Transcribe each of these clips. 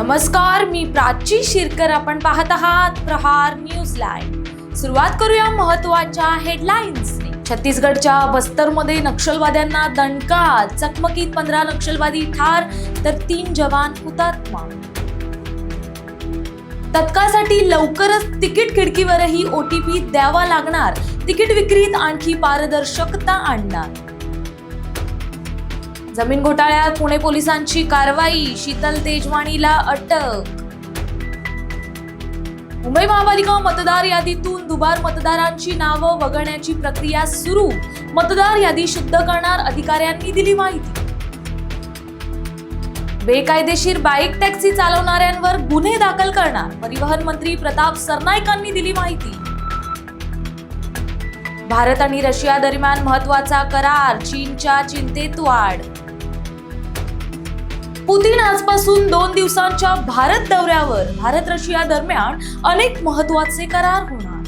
नमस्कार मी प्राची शिरकर. आपण पाहत आहात प्रहार न्यूज लाईव्ह. सुरुवात करूया महत्त्वाच्या हेडलाईन्सने छत्तीसगडच्या बस्तरमध्ये नक्षलवाद्यांना दणका चकमकीत पंधरा नक्षलवादी ठार तर तीन जवान हुतात्मा. तत्काळसाठी लवकरच तिकीट खिडकीवरही ओटीपी द्यावा लागणार. तिकीट विक्रीत आणखी पारदर्शकता आणणार. जमीन घोटाळ्यात पुणे पोलिसांची कारवाई शीतल तेजवाणीला अटक. मुंबई महापालिका मतदार यादीतून दुबार मतदारांची नावं वगळण्याची प्रक्रिया सुरू. मतदार यादी शुद्ध करणार अधिकाऱ्यांनी दिली माहिती. बेकायदेशीर बाईक टॅक्सी चालवणाऱ्यांवर गुन्हे दाखल करणार परिवहन मंत्री प्रताप सरनाईकांनी दिली माहिती. भारत आणि रशिया दरम्यान महत्त्वाचा करार चीनच्या चिंतेत वाढ. पुतीन आजपासून दोन दिवसांच्या भारत दौऱ्यावर भारत रशिया दरम्यान अनेक महत्त्वाचे करार होणार.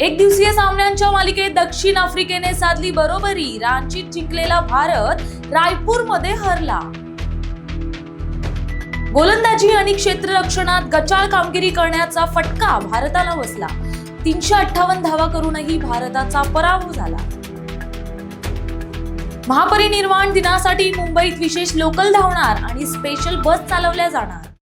एक दिवसीय सामन्यांच्या मालिकेत दक्षिण आफ्रिकेने साधली बरोबरी रांचीत जिंकलेला भारत रायपूरमध्ये हरला. गोलंदाजी आणि क्षेत्ररक्षणात गचाळ कामगिरी करण्याचा फटका भारताला बसला. तीनशे अठ्ठावन्न धावा करूनही भारताचा पराभव झाला. महापरिनिर्वाण दिनासाठी मुंबईत विशेष लोकल धावणार आणि स्पेशल बस चालवल्या जाणार.